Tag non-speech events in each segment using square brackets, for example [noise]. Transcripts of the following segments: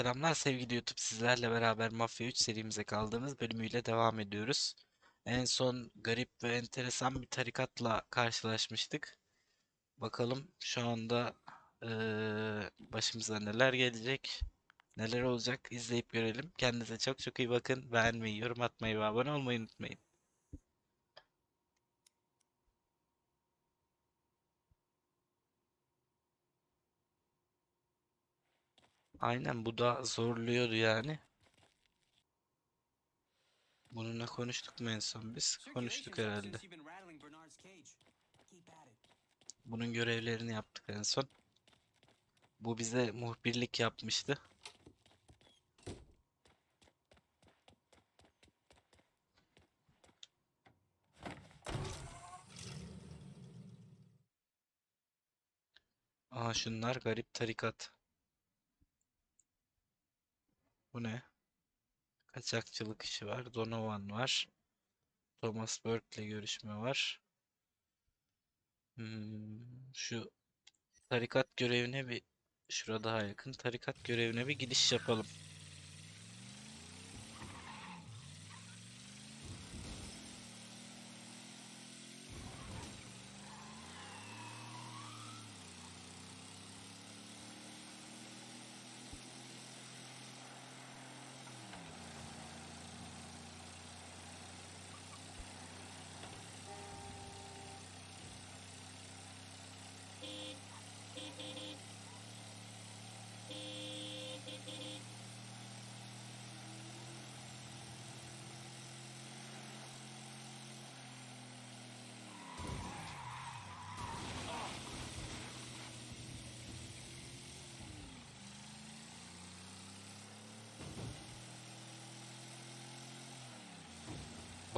selamlar sevgili YouTube sizlerle beraber Mafya 3 serimize kaldığımız bölümüyle devam ediyoruz. En son garip ve enteresan bir tarikatla karşılaşmıştık. Bakalım şu anda eee, başımıza neler gelecek, neler olacak izleyip görelim. Kendinize çok çok iyi bakın. Beğenmeyi, yorum atmayı ve abone olmayı unutmayın. Aynen bu da zorluyordu yani. Bununla konuştuk mu en son biz? Konuştuk herhalde. Bunun görevlerini yaptık en son. Bu bize muhbirlik yapmıştı. Aa şunlar garip tarikat. Bu ne? Kaçakçılık işi var. Donovan var. Thomas Burke'le görüşme var. Hmm, şu tarikat görevine bir şurada daha yakın. Tarikat görevine bir gidiş yapalım.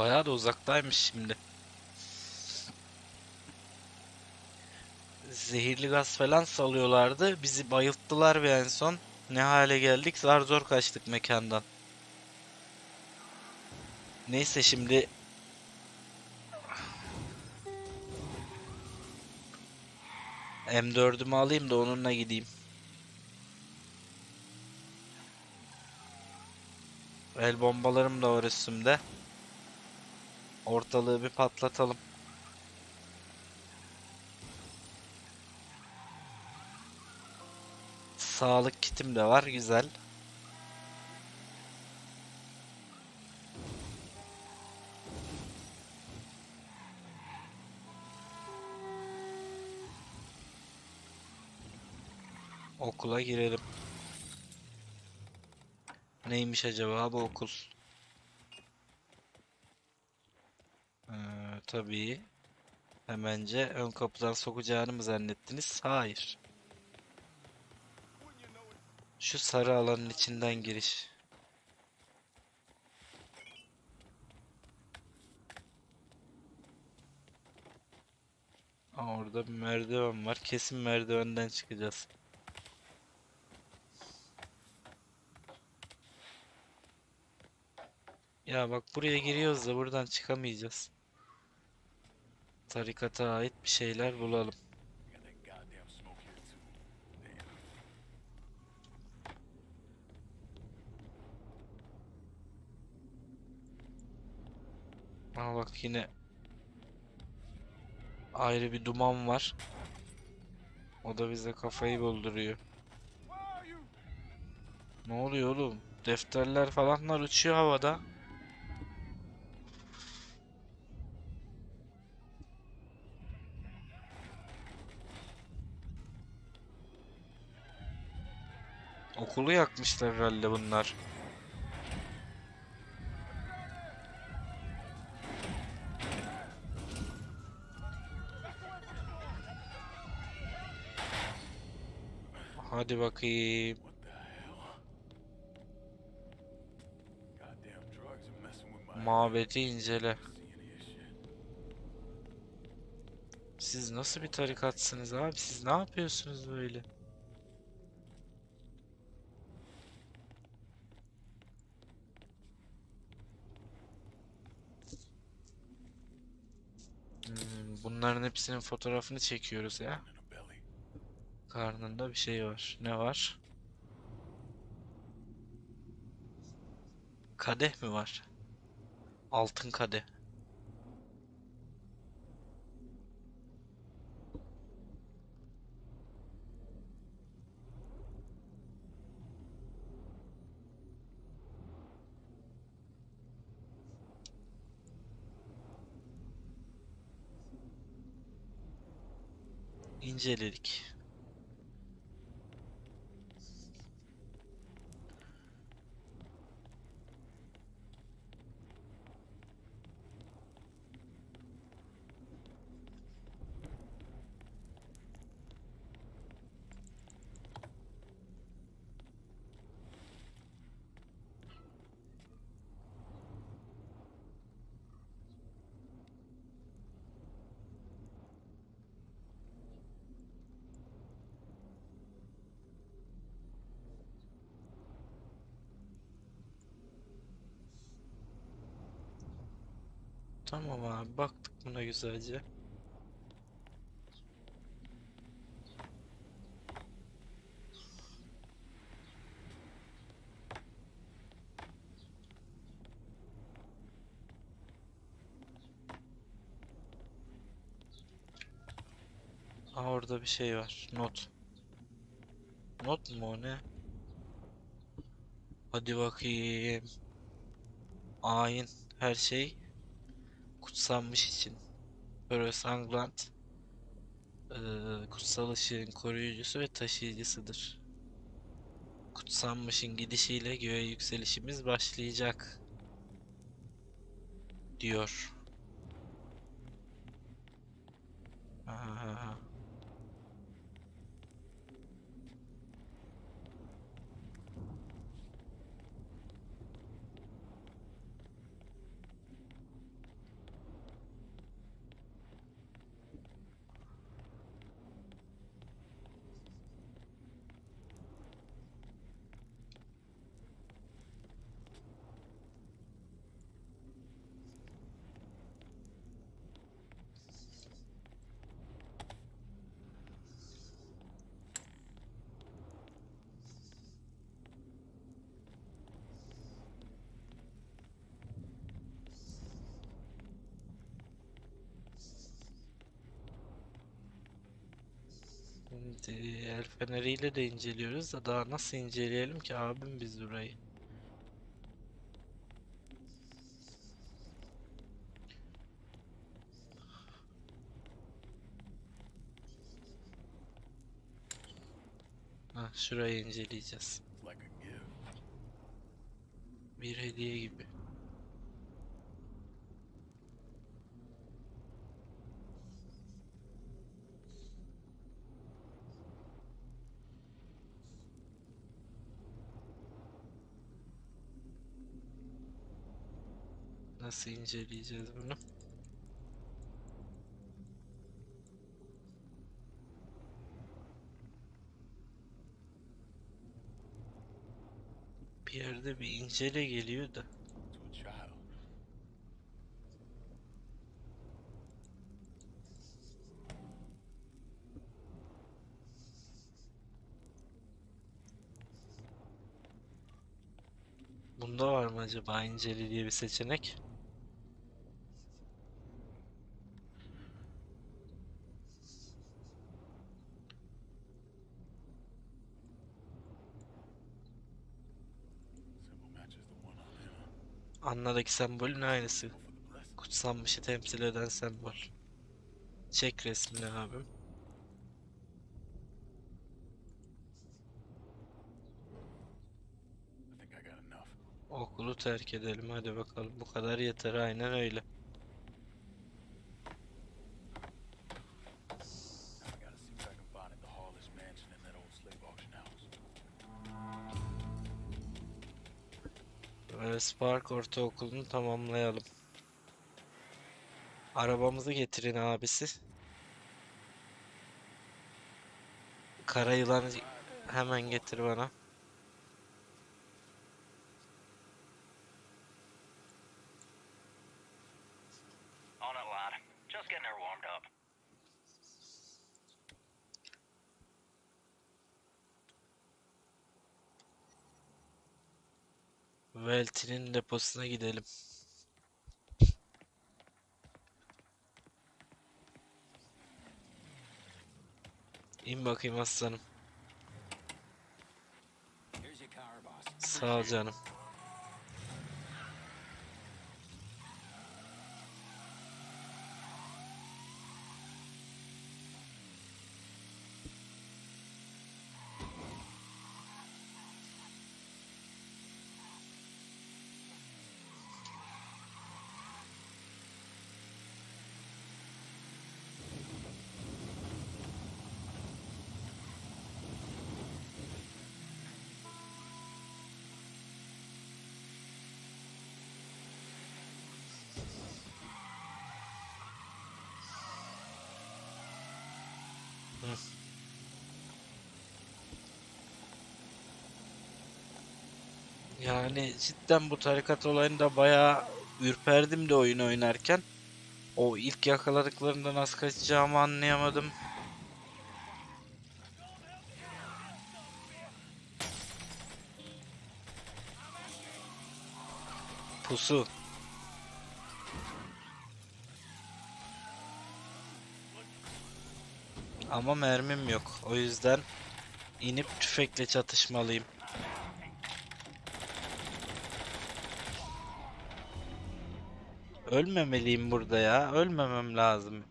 Bayağı da uzaktaymış şimdi. Zehirli gaz falan salıyorlardı. Bizi bayılttılar bir en son. Ne hale geldik? Zar zor kaçtık mekandan. Neyse şimdi M4'ümü alayım da onunla gideyim. El bombalarım da var üstümde. Ortalığı bir patlatalım. Sağlık kitim de var, güzel. Okula girelim. Neymiş acaba bu okul? Ee, tabii. Hemence ön kapıdan sokacağını mı zannettiniz? Hayır. Şu sarı alanın içinden giriş. Aa, orada bir merdiven var. Kesin merdivenden çıkacağız. Ya bak buraya giriyoruz da buradan çıkamayacağız. Tarikata ait bir şeyler bulalım. Aa bak yine ayrı bir duman var. O da bize kafayı bulduruyor. Ne oluyor oğlum? Defterler falanlar uçuyor havada. Okulu yakmışlar herhalde bunlar. Hadi bakayım. Mabedi incele. Siz nasıl bir tarikatsınız abi? Siz ne yapıyorsunuz böyle? Bunların hepsinin fotoğrafını çekiyoruz ya. Karnında bir şey var. Ne var? Kadeh mi var? Altın kadeh. İnceledik. Tamam abi baktık buna güzelce. Aa orada bir şey var. Not. Not mu o ne? Hadi bakayım. Ayin her şey kutsanmış için. Sanglant eee kutsal ışığın koruyucusu ve taşıyıcısıdır. Kutsanmışın gidişiyle göğe yükselişimiz başlayacak. Diyor. Aha. Şimdi el feneriyle de inceliyoruz da daha nasıl inceleyelim ki abim biz burayı. Ha, şurayı inceleyeceğiz. Bir hediye gibi. Nasıl inceleyeceğiz bunu? Bir yerde bir incele geliyor da. Bunda var mı acaba incele diye bir seçenek? Andaki sembolün aynısı. Kutsanmışı temsil eden sembol. Çek resmini abim. Okulu terk edelim hadi bakalım. Bu kadar yeter aynen öyle. Spark Ortaokulu'nu tamamlayalım. Arabamızı getirin abisi. Kara yılanı hemen getir bana. Welty'nin deposuna gidelim. İn bakayım aslanım. Sağ ol canım. Yani cidden bu tarikat olayında bayağı ürperdim de oyun oynarken. O ilk yakaladıklarında nasıl kaçacağımı anlayamadım. Pusu. Ama mermim yok. O yüzden inip tüfekle çatışmalıyım. Ölmemeliyim burada ya. Ölmemem lazım.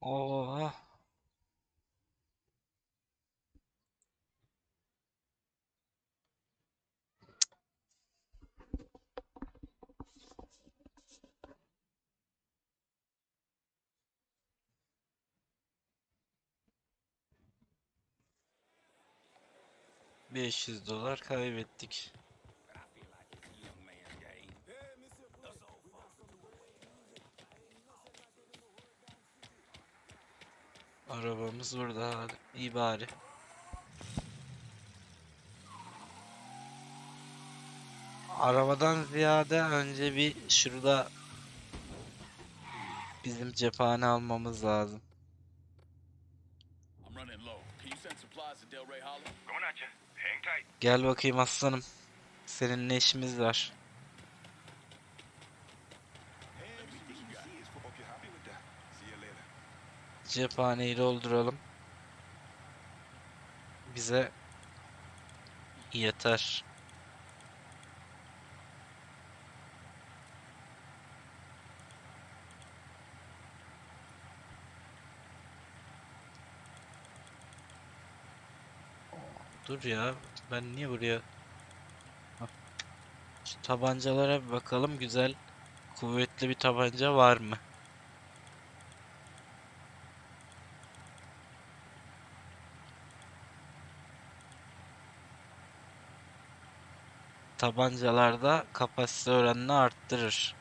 Oha. Beş yüz dolar kaybettik. Arabamız burada hadi. İyi bari. Arabadan ziyade önce bir şurada bizim cephane almamız lazım. Gel bakayım aslanım. Seninle işimiz var. Cephaneyi dolduralım. Bize yeter. Dur ya. Ben niye buraya... Şu tabancalara bir bakalım. Güzel, kuvvetli bir tabanca var mı? Tabancalarda kapasite oranını arttırır.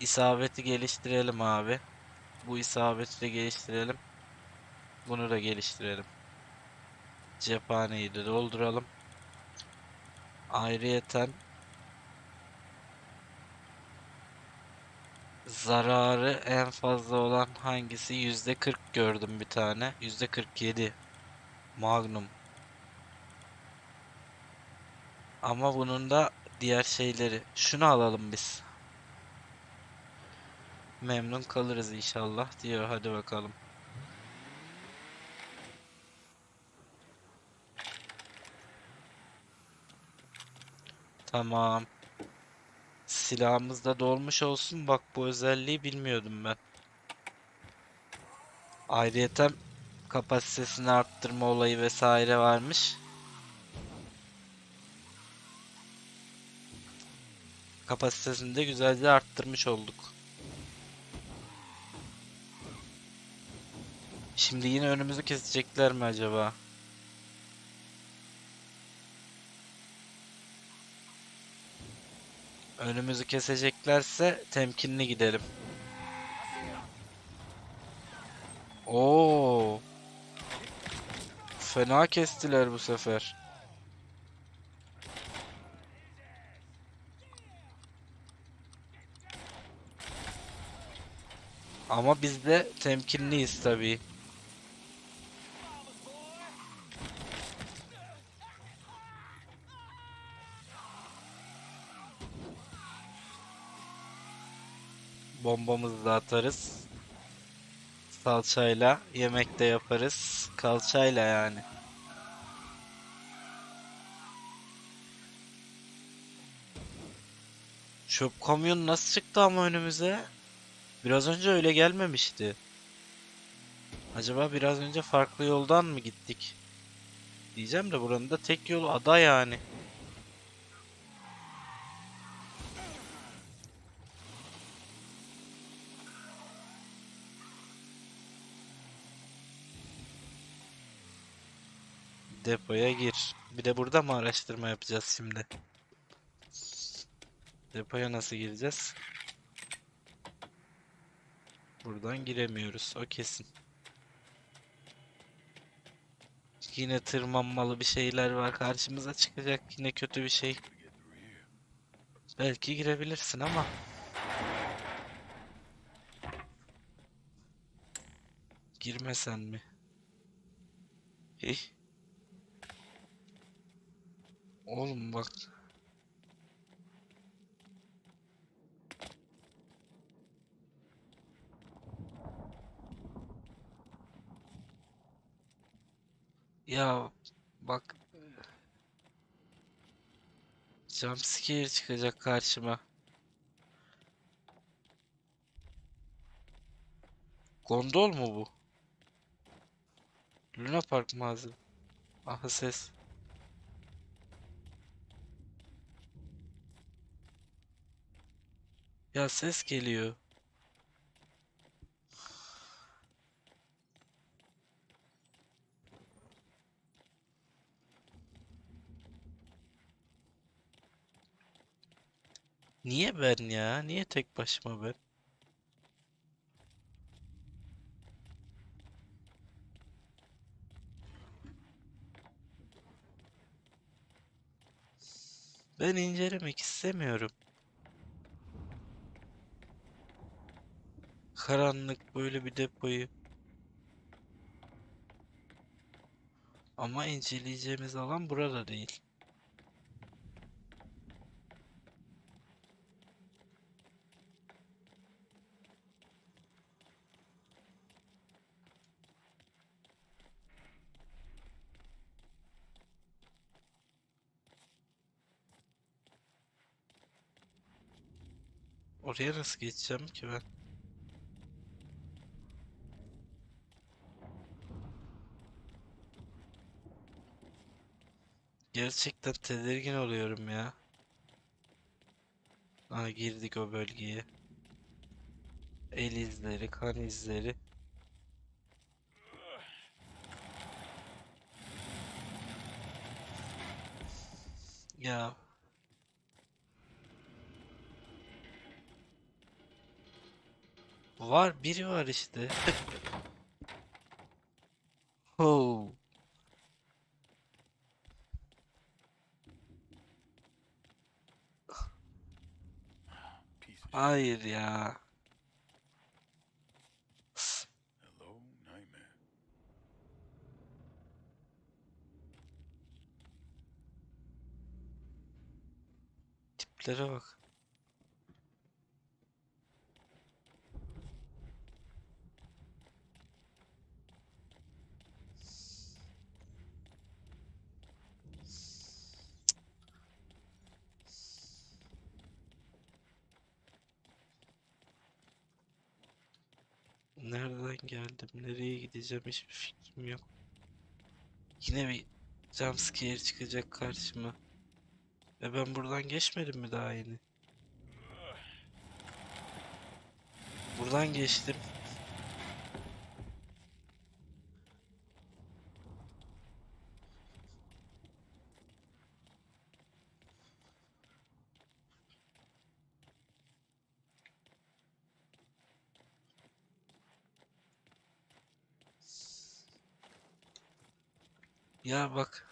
İsabeti geliştirelim abi. Bu isabeti de geliştirelim. Bunu da geliştirelim. Cephaneyi de dolduralım. Ayrıyeten zararı en fazla olan hangisi? Yüzde 40 gördüm bir tane. Yüzde 47. Magnum. Ama bunun da diğer şeyleri. Şunu alalım biz. Memnun kalırız inşallah diyor. Hadi bakalım. Tamam. Silahımız da dolmuş olsun. Bak bu özelliği bilmiyordum ben. Ayrıyeten kapasitesini arttırma olayı vesaire varmış. Kapasitesini de güzelce arttırmış olduk. Şimdi yine önümüzü kesecekler mi acaba? Önümüzü keseceklerse temkinli gidelim. Oo. Fena kestiler bu sefer. Ama biz de temkinliyiz tabii. bombamızı da atarız. Salçayla yemek de yaparız. Kalçayla yani. Çöp kamyonu nasıl çıktı ama önümüze? Biraz önce öyle gelmemişti. Acaba biraz önce farklı yoldan mı gittik? Diyeceğim de buranın da tek yolu ada yani. Depoya gir. Bir de burada mı araştırma yapacağız şimdi? Depoya nasıl gireceğiz? Buradan giremiyoruz. O kesin. Yine tırmanmalı bir şeyler var. Karşımıza çıkacak yine kötü bir şey. Belki girebilirsin ama. Girmesen mi? Hey. Oğlum bak. Ya bak. Jumpscare çıkacak karşıma. Gondol mu bu? Luna Park mağaza. Aha ses. Ya ses geliyor. Niye ben ya? Niye tek başıma ben? Ben incelemek istemiyorum. Karanlık böyle bir depoyu. Ama inceleyeceğimiz alan burada değil. Oraya nasıl geçeceğim ki ben? Gerçekten tedirgin oluyorum ya. Aa girdik o bölgeye. El izleri, kan izleri. Ya var biri var işte. [laughs] Oh. Hayır ya. Tiplere bak. Gideceğim? Hiçbir fikrim yok. Yine bir jumpscare çıkacak karşıma. Ve ben buradan geçmedim mi daha yeni? Buradan geçtim. Ya bak.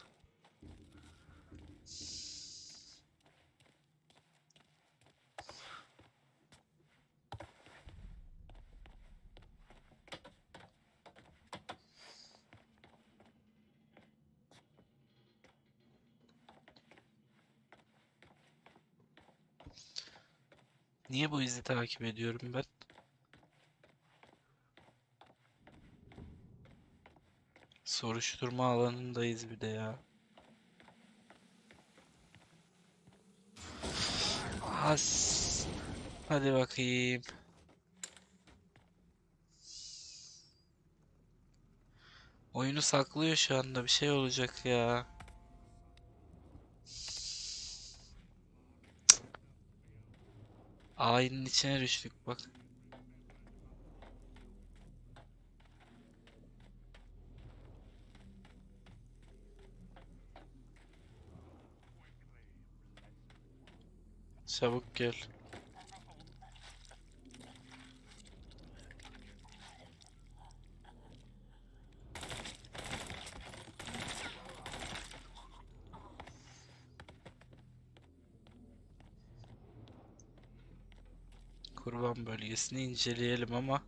Niye bu izi takip ediyorum ben? Soruşturma alanındayız bir de ya. Has. Hadi bakayım. Oyunu saklıyor şu anda. Bir şey olacak ya. Ayinin içine düştük bak. Çabuk gel. Kurban bölgesini inceleyelim ama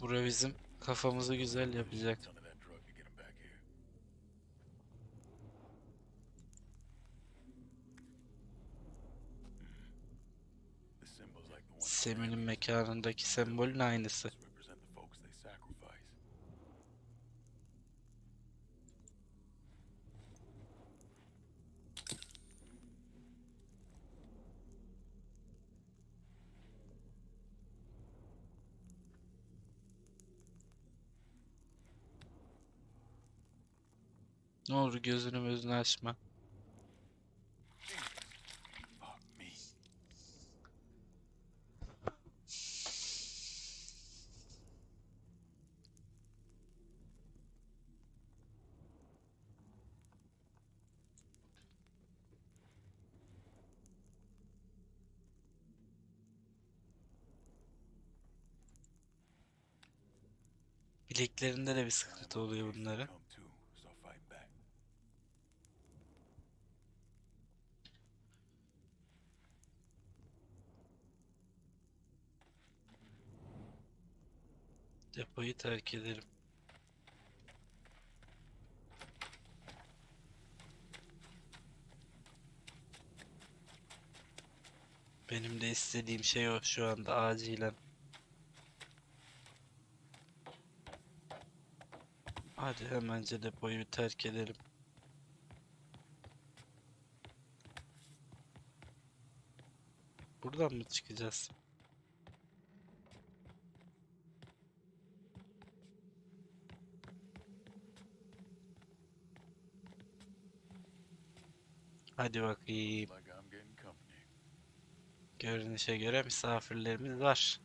Bura bizim kafamızı güzel yapacak. Semih'in mekanındaki sembolün aynısı. Ne olur gözünü gözünü açma. Bileklerinde de bir sıkıntı oluyor back. Depoyu terk ederim. Benim de istediğim şey o şu anda acilen. Hadi hemence depoyu terk edelim. Buradan mı çıkacağız? Hadi bakayım. Görünüşe göre misafirlerimiz var.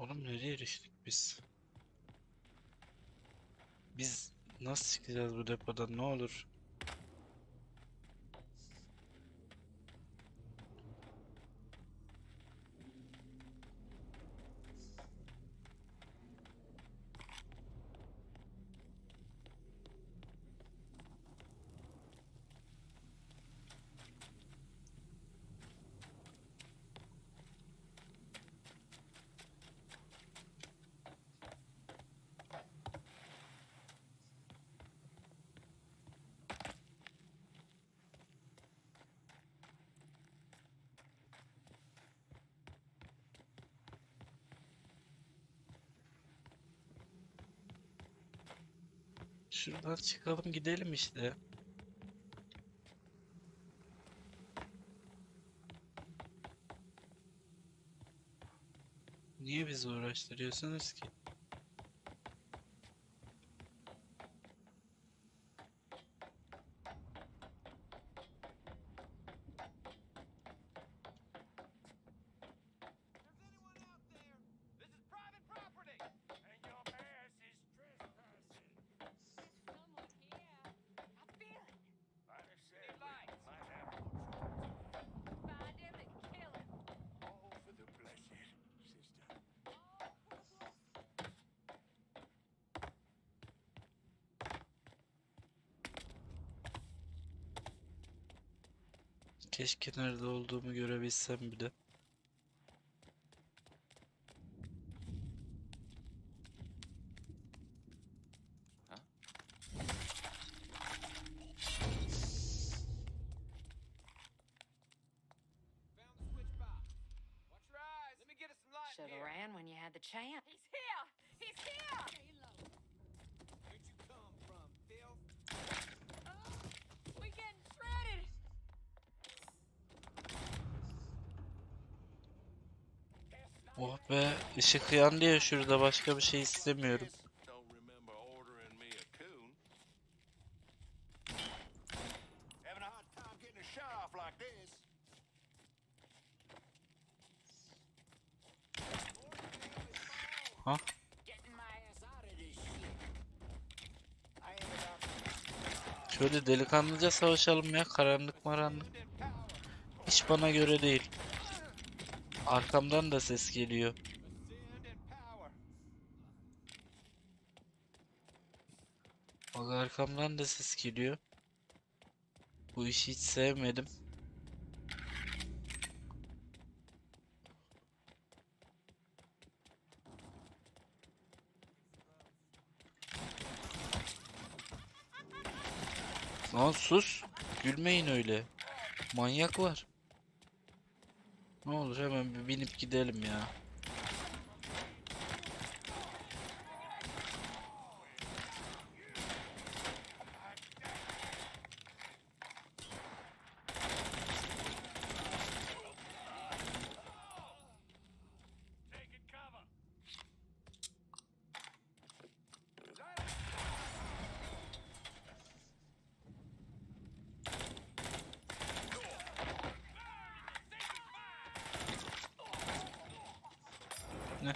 Oğlum nereye düştük biz? Biz nasıl çıkacağız bu depodan ne olur? Şuradan çıkalım gidelim işte. Niye bizi uğraştırıyorsunuz ki? Keşke nerede olduğumu görebilsem bir de. Işık yandı ya şurada başka bir şey istemiyorum. Ha? Şöyle delikanlıca savaşalım ya karanlık maranlık. Hiç bana göre değil. Arkamdan da ses geliyor. Ascend in power. Bak arkamdan da ses geliyor. Bu işi hiç sevmedim. Lan sus. Gülmeyin öyle. Manyak var. Ne olur hemen bir binip gidelim ya.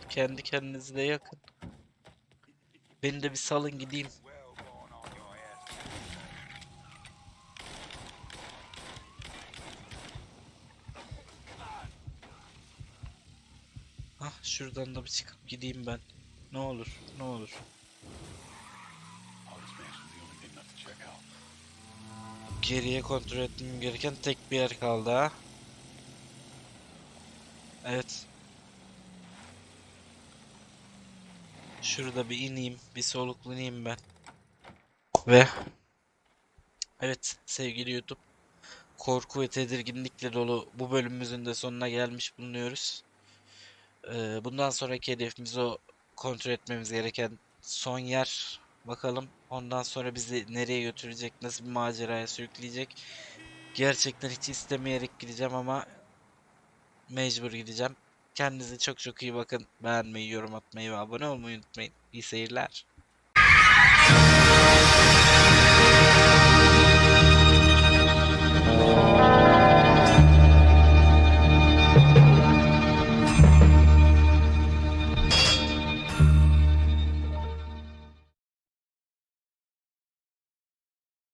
Kendi kendinize yakın. Beni de bir salın gideyim. Ah şuradan da bir çıkıp gideyim ben. Ne olur, ne olur. Geriye kontrol etmem gereken tek bir yer kaldı ha. Evet. Şurada bir ineyim, bir soluklanayım ben. Ve evet sevgili YouTube korku ve tedirginlikle dolu bu bölümümüzün de sonuna gelmiş bulunuyoruz. Ee, bundan sonraki hedefimiz o kontrol etmemiz gereken son yer. Bakalım ondan sonra bizi nereye götürecek, nasıl bir maceraya sürükleyecek. Gerçekten hiç istemeyerek gideceğim ama mecbur gideceğim. Kendinize çok çok iyi bakın. Beğenmeyi, yorum atmayı ve abone olmayı unutmayın. İyi seyirler.